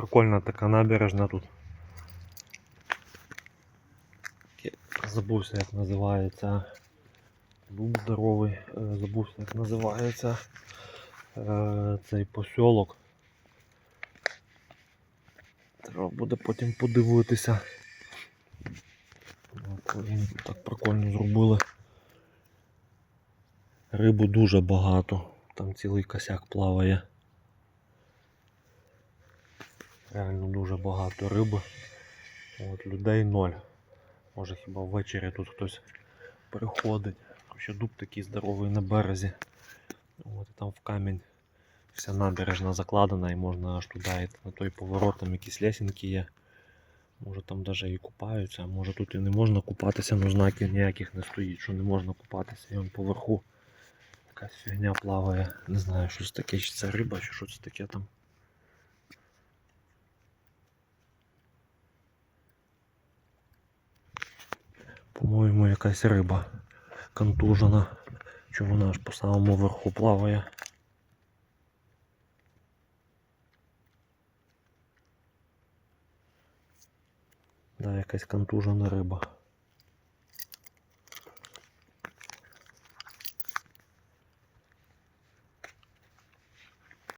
Прикольна така набережна тут. Забувся як називається. Був здоровий, е, забувся як називається е, цей посьолок. Треба буде потім подивитися. Вони так прикольно зробили. Рибу дуже багато. Там цілий косяк плаває. Реально дуже багато риби. От, людей ноль. Може хіба ввечері тут хтось приходить. Ще дуб такий здоровий на березі. От, там в камінь вся набережна закладена і можна аж туди на той поворот, там якісь лесінки є. Може там навіть і купаються, а може тут і не можна купатися, але знаків ніяких не стоїть, що не можна купатися. І вон поверху якась фігня плаває. Не знаю, що це таке, чи це риба, чи що це таке там. По-моєму, якась риба контужена. Чи вона аж по самому верху плаває. Да, якась контужена риба.